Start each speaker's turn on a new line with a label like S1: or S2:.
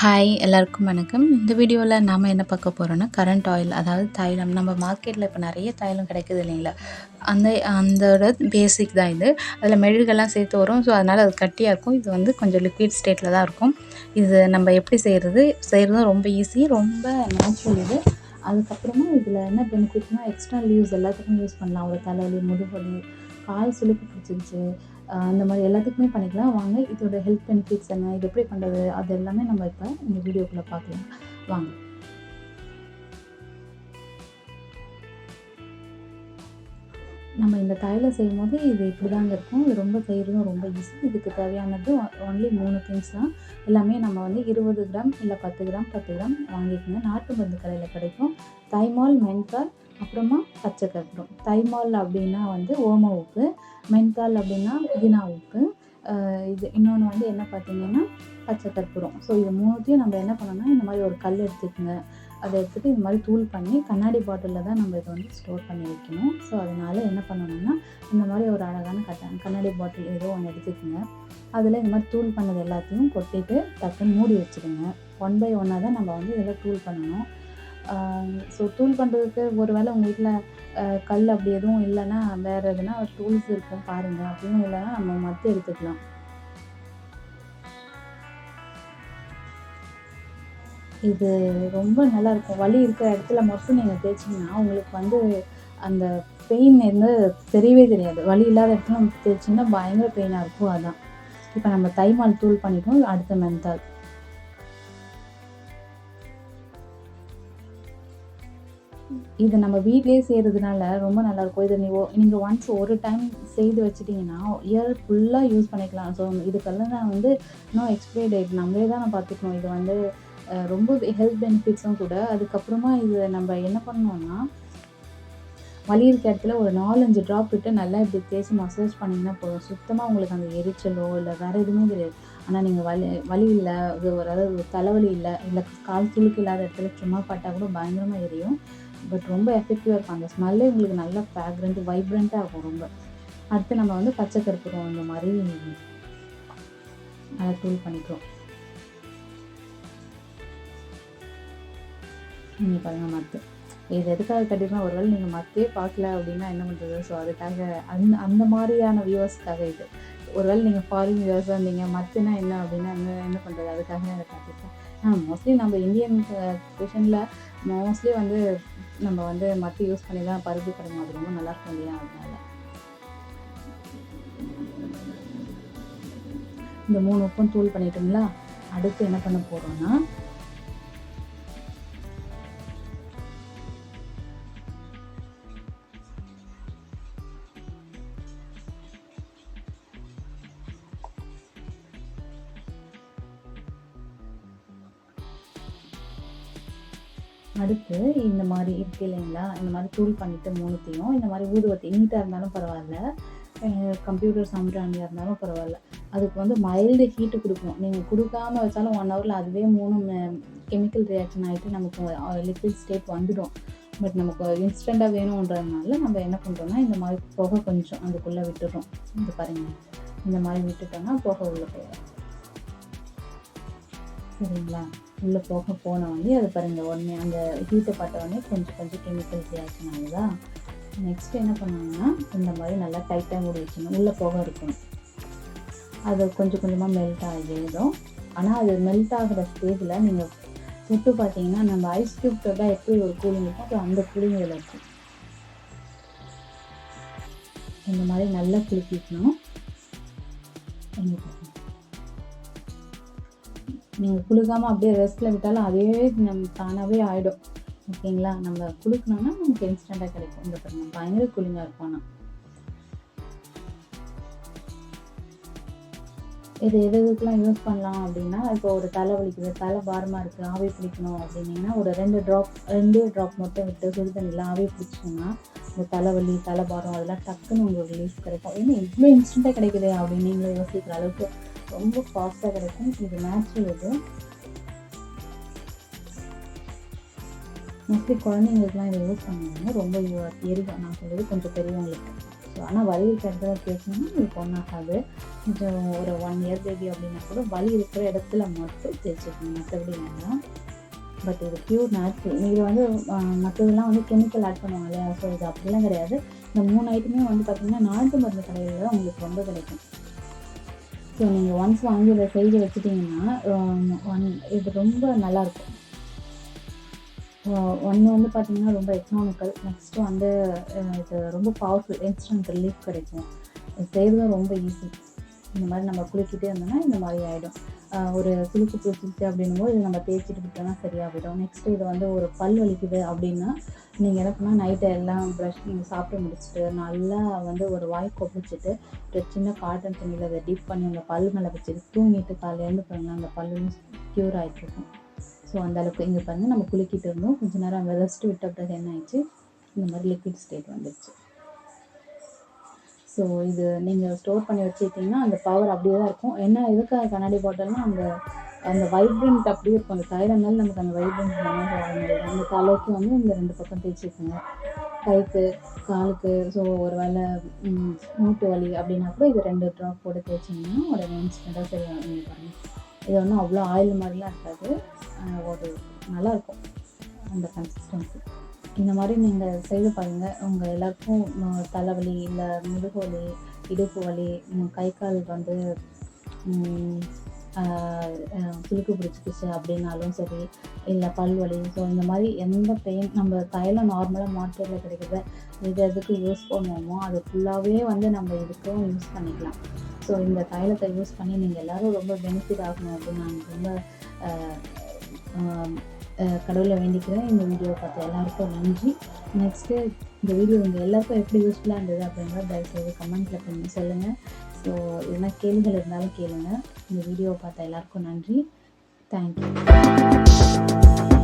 S1: Hi எல்லாருக்கும் வணக்கம். இந்த வீடியோவில் நாம் என்ன பார்க்க போகிறோன்னா கரண்ட் ஆயில் அதாவது தைலம். நம்ம மார்க்கெட்டில் இப்போ நிறைய தைலம் கிடைக்குது இல்லைங்களா? அந்த அந்தோட பேசிக் தான் இது. அதில் மெழுகெல்லாம் சேர்த்து வரும். ஸோ அதனால் அது கட்டியாக இருக்கும். இது வந்து கொஞ்சம் லிக்விட் ஸ்டேட்டில் தான் இருக்கும். இது நம்ம எப்படி செய்கிறது செய்கிறதும் ரொம்ப ஈஸி ரொம்ப நேச்சுரல் இது. அதுக்கப்புறமா இதில் என்ன பெனிஃபிட்னால் எக்ஸ்ட்ரா யூஸ் எல்லாத்துக்கும் யூஸ் பண்ணலாம். ஒரு தலைவலி முதுகலி கால் சுளுக்கு பிடிச்சிருச்சு. அந்த மாதிரி எல்லாத்துக்குமே பண்ணிக்கலாம். வாங்க இதோட ஹெல்த் பெனிஃபிட்ஸ் என்ன இது எப்படி பண்ணுறது அது எல்லாமே நம்ம இப்போ இந்த வீடியோக்குள்ளே பார்க்கலாம். வாங்க. நம்ம இந்த தைலம் செய்யும் போது இது இப்படி தாங்க இருக்கும். இது ரொம்ப செய்கிறதும் ரொம்ப ஈஸி இதுக்கு தேவையானது ஒன்லி மூணு திங்ஸ் தான். எல்லாமே நம்ம வந்து இருபது கிராம் இல்லை பத்து கிராம் பத்து கிராம் வாங்கிக்கோங்க. நாட்டு மருந்து கடையில் கிடைக்கும். தைமால் மென்தால் அப்புறமா பச்சை கற்பூரம். தைமால் அப்படின்னா வந்து ஓம உப்பு. மென்தால் அப்படின்னா புதினா உப்பு இது இன்னொன்று வந்து என்ன பார்த்தீங்கன்னா பச்சை கற்பூரம் ஸோ இது மூணுத்தையும் நம்ம என்ன பண்ணோம்னா இந்த மாதிரி ஒரு கல் எடுத்துக்கோங்க. அதை எடுத்துகிட்டு இந்த மாதிரி தூள் பண்ணி கண்ணாடி பாட்டிலில் தான் நம்ம இதை வந்து ஸ்டோர் பண்ணி வைக்கணும். ஸோ அதனால் என்ன பண்ணணும்னா இந்த மாதிரி ஒரு அழகான கட்ட கண்ணாடி பாட்டில் ஏதோ ஒன்று எடுத்துக்கோங்க. அதில் இந்த மாதிரி தூள் பண்ணது எல்லாத்தையும் கொட்டிட்டு டக்குன்னு மூடி வச்சுடுங்க. ஒன் பை ஒன்னாக தான் நம்ம வந்து இதில் தூள் பண்ணணும். ஸோ தூள் பண்ணுறதுக்கு ஒரு வேளை உங்கள் வீட்டில் கல் அப்படி எதுவும் இல்லைன்னா வேறு எதுனா டூல்ஸ் இருக்கும் பாருங்கள் அப்படின்னு இல்லைன்னா நம்ம மற்ற எடுத்துக்கலாம். இது ரொம்ப நல்லா இருக்கும். வலி இருக்கிற இடத்துல மட்டும் நீங்கள் தேய்ச்சிங்கன்னா உங்களுக்கு வந்து அந்த பெயின் வந்து தெரியவே தெரியாது. வலி இல்லாத இடத்துல நம்ம தேய்ச்சிங்கன்னா பயங்கர பெயினாக இருக்கும். அதான். இப்போ நம்ம தைமால் தூள் பண்ணிட்டோம். அடுத்த மென்தால் இது நம்ம வீட்லேயே செய்கிறதுனால ரொம்ப நல்லாயிருக்கும் இதை நீ நீங்கள் ஒன்ஸ் ஒரு டைம் செய்து வச்சிட்டிங்கன்னா இயர் ஃபுல்லாக யூஸ் பண்ணிக்கலாம். ஸோ இதுக்கெல்லாம் நான் வந்து இன்னும் எக்ஸ்பைரி டேட் நம்மளே தான் நான் பார்த்துக்கணும். இது வந்து ரொம்ப ஹெல்த் பெனிஃபிட்ஸும் கூட. அதுக்கப்புறமா இது நம்ம என்ன பண்ணோம்னா வலி இருக்க இடத்துல ஒரு நாலஞ்சு ட்ராப் விட்டு நல்லா இப்படி தேய்ச்சி மசாஜ் பண்ணிங்கன்னா போதும். சுத்தமாக உங்களுக்கு அந்த எரிச்சலோ இல்லை வேறு எதுவுமே தெரியாது. ஆனால் நீங்கள் வலி வலி இல்லை அது ஒரு அதாவது தலைவலி இல்லை இல்லை கால் துளுக்கு இல்லாத இடத்துல சும்மா பட்டால் கூட பயங்கரமாக எரியும். பட் ரொம்ப எஃபெக்டிவாக இருக்கும். அந்த ஸ்மெல்லே உங்களுக்கு நல்லா ஃப்ராக்ரண்ட் வைப்ரண்ட்டாக இருக்கும் ரொம்ப. அடுத்து நம்ம வந்து பச்சை கற்பூரம் இந்த மாதிரி அதை தூள் பண்ணிக்கிறோம் நீங்கள் பாருங்கள் மத்து. இது எதுக்காக கட்டினா ஒருவேளை நீங்கள் மத்தே பார்க்கல அப்படின்னா என்ன பண்ணுறது ஸோ அதுக்காக அந்த அந்த மாதிரியான வியூவர்ஸ்க்காக இது. ஒருவேளை நீங்கள் ஃபாரின் வியூவர்ஸாக இருந்தீங்க மத்துனா என்ன அப்படின்னா என்ன என்ன பண்ணுறது அதுக்காக அதை காட்டியிருக்கேன். ஆ மோஸ்ட்லி நம்ம இந்தியன் குஷனில் மோஸ்ட்லி வந்து நம்ம வந்து மற்ற யூஸ் பண்ணி தான் பருப்பு கடைங்க அது ரொம்ப நல்லா இருக்கும் இல்லையா அதனால. இந்த மூணு உப்பும் தூள் பண்ணிட்டோம்ல அடுத்து என்ன பண்ண போகிறோம்னா அடுத்து இந்த மாதிரி இருக்கு இல்லைங்களா? இந்த மாதிரி தூள் பண்ணிவிட்டு மூணுத்தையும் இந்த மாதிரி ஊதுவத்தி நீட்டாக இருந்தாலும் பரவாயில்ல. கம்ப்யூட்டர் சாம்பிராணியாக இருந்தாலும் பரவாயில்ல. அதுக்கு வந்து மைல்டு ஹீட்டு கொடுக்கணும். நீங்கள் கொடுக்காம வச்சாலும் ஒன் ஹவரில் அதுவே மூணு கெமிக்கல் ரியாக்ஷன் ஆகிட்டு நமக்கு லிக்விட் ஸ்டேட் வந்துடும். பட் நமக்கு இன்ஸ்டண்ட்டாக வேணுன்றதுனால நம்ம என்ன பண்ணுறோம்னா இந்த மாதிரி புகை கொஞ்சம் அதுக்குள்ளே விட்டுடுறோம் இது பாருங்கள் இந்த மாதிரி விட்டுட்டோம்னா புகை உள்ளே போயிடும். சரிங்களா? உள்ளே போக போன வந்து அது பாருங்கள் உடனே அந்த ஹீட்டை பார்த்த உடனே கொஞ்சம் கொஞ்சம் கெமிக்கல்ஸ் ரியாக்ஷன் ஆகுதா? நெக்ஸ்ட் என்ன பண்ணாங்கன்னா இந்த மாதிரி நல்லா டைட்டாக மூடி வச்சுக்கணும். உள்ளே போக இருக்கணும் அது கொஞ்சம் கொஞ்சமாக மெல்ட் ஆகிடும் ஆனால் அது மெல்ட் ஆகிற ஸ்டேஜில் நீங்கள் தொட்டு பார்த்தீங்கன்னா நம்ம ஐஸ் க்யூப் தொட்டால் எப்படி ஒரு கூலிங் இருக்கும் அது அந்த கூலிங் இதில் இருக்கும். இந்த மாதிரி நல்லா குளிக்கணும் எங்களுக்கு நீங்கள் குளிக்காமல் அப்படியே ரெஸ்ட்டில் விட்டாலும் அதே நம்ம தானாகவே ஆகிடும் ஓகேங்களா? நம்ம குழுக்கணும்னா நமக்கு இன்ஸ்டண்ட்டாக கிடைக்கும். இந்த பாருங்க பயங்கர கூலிங்காக இருக்கும் ஆனால் இது எது எதுக்கெலாம் யூஸ் பண்ணலாம் அப்படின்னா இப்போ ஒரு தலை வலிக்குது தலை பாரமாக இருக்குது ஆவி பிடிக்கணும் அப்படின்னீங்கன்னா ஒரு ரெண்டு ட்ராப் ரெண்டே ட்ராப் மட்டும் விட்டு சுடு தண்ணியில் ஆவி பிடிச்சிங்கன்னா இந்த தலைவலி தலை பாரம் அதெல்லாம் டக்குன்னு உங்களுக்கு ரிலீஃப் கிடைக்கும். ஏன்னா இவ்வளோ இன்ஸ்டண்ட்டாக கிடைக்குதே அப்படின்னு நீங்களே யோசிக்கிற அளவுக்கு ரொம்ப ஃபாஸ்ட்டாக கிடைக்கும். இது நேச்சுரல் இது. மோஸ்ட்லி குழந்தைங்களுக்குலாம் இதை யூஸ் பண்ணுவாங்க. ரொம்ப எரியும் நான் சொல்கிறது கொஞ்சம் பெரியவங்களுக்கு. ஸோ ஆனால் வலி இருக்கிற இடத்துல தேய்ச்சிங்கன்னா உங்களுக்கு ஒன்றாகாது கொஞ்சம் ஒரு ஒன் இயர் பேபி அப்படின்னா கூட வலி இருக்கிற இடத்துல மட்டும் தேய்ச்சிக்கணும். மற்றபடி வேண்டாம். பட் இது பியூர் நேச்சுரல் இது வந்து மற்றதெல்லாம் வந்து கெமிக்கல் ஆட் பண்ணுவாங்க இல்லையா? ஸோ இது அப்படிலாம் கிடையாது. இந்த மூணு ஐட்டமே வந்து பார்த்திங்கன்னா நாட்டு மருந்து கடையில் தான் உங்களுக்கு ரொம்ப கிடைக்கும். ஸோ நீங்கள் ஒன்ஸ் வாங்கி இதை செய்து வச்சுட்டிங்கன்னா ஒன் um, இது ரொம்ப நல்லாயிருக்கும் ஒன்று வந்து பார்த்தீங்கன்னா ரொம்ப எக்கனாமிக்கல் நெக்ஸ்ட்டு வந்து uh, இது ரொம்ப பவர்ஃபுல் இன்ஸ்டன்ட் ரிலீஃப் கிடைக்கும். இது செய்கிறதும் ரொம்ப ஈஸி இந்த மாதிரி நம்ம குளிக்கிட்டே இருந்தோம்னா இந்த மாதிரி ஆகிடும் ஒரு குளிச்சு பிடிச்சிச்சு அப்படின்னும் போது நம்ம தேய்ச்சிட்டு விட்டோம்னா சரியாகிடும். நெக்ஸ்ட்டு இது வந்து ஒரு பல் வலிக்குது அப்படின்னா நீங்கள் என்ன பண்ணால் நைட்டை எல்லாம் ப்ரஷ் நீங்கள் சாப்பிட்டு முடிச்சுட்டு நல்லா வந்து ஒரு வாய் கொப்பிச்சிட்டு ஒரு சின்ன காட்டன் துணியில் அதை டிப் பண்ணி உங்கள் பல் மேலே வச்சுட்டு தூங்கிட்டு காலையில் பாருங்கள் அந்த பல்லும் க்யூர் ஆகிட்ருக்கும் ஸோ அந்தளவுக்கு இங்கே பாருங்கள் நம்ம குளிக்கிட்டு இருந்தோம். கொஞ்ச நேரம் ரெஸ்ட் விட்ட பிறகு என்ன ஆயிடுச்சு? இந்த மாதிரி லிக்விட் ஸ்டேட் வந்துடுச்சு ஸோ இது நீங்கள் ஸ்டோர் பண்ணி வச்சுக்கிட்டிங்கன்னா அந்த பவர் அப்படியே தான் இருக்கும். என்ன எதுக்காக கண்ணாடி பாட்டில்னா அந்த அந்த வைப்ரண்ட் அப்படியே இருக்கும். அந்த தைலம் நமக்கு அந்த வைப்ரண்ட் அந்த தலைக்கு வந்து இந்த ரெண்டு பக்கம் தேய்ச்சிக்கோங்க. கைக்கு காலுக்கு ஸோ ஒரு வேளை மூட்டு வலி அப்படின்னா கூட இது ரெண்டு ட்ராப் போட்டு தேய்ச்சிங்கன்னா உடனே இன்ஸ்டண்ட்டாக சரியாக நீங்கள் பாருங்கள் இது ஒன்றும் அவ்வளோ ஆயில் மாதிரிலாம் இருக்காது. ஒரு நல்லாயிருக்கும் அந்த கன்சிஸ்டன்சி இந்த மாதிரி நீங்கள் செய்து பாருங்கள் உங்கள் எல்லாருக்கும் தலைவலி இல்லை முதுகு வலி இடுப்பு வலி கை கால் வந்து ம், பிடிச்சிக்கிச்சு அப்படின்னாலும் சரி இல்லை பல் வலி ஸோ இந்த மாதிரி எந்த பெயின் நம்ம தைலம் நார்மலாக மார்க்கெட்டில் கிடைக்கிறத இது எதுக்கு யூஸ் பண்ணுவோமோ அது ஃபுல்லாகவே வந்து நம்ம இதுக்கும் யூஸ் பண்ணிக்கலாம். ஸோ இந்த தைலத்தை யூஸ் பண்ணி நீங்கள் எல்லோரும் ரொம்ப பெனிஃபிட் ஆகணும் அப்படின்னு நான் ரொம்ப கடவுளை வேண்டிக்கிறேன். இந்த வீடியோ பார்த்த எல்லாருக்கும் நன்றி. நெக்ஸ்ட்டு இந்த வீடியோ உங்கள் எல்லாருக்கும் எப்படி யூஸ்ஃபுல்லாக இருந்தது அப்படிங்கிறத தயவுசெய்து கமெண்ட்டில் பண்ணி சொல்லுங்கள் ஸோ எதனா கேள்விகள் இருந்தாலும் கேளுங்க. இந்த வீடியோவை பார்த்த எல்லாருக்கும் நன்றி. தேங்க்யூ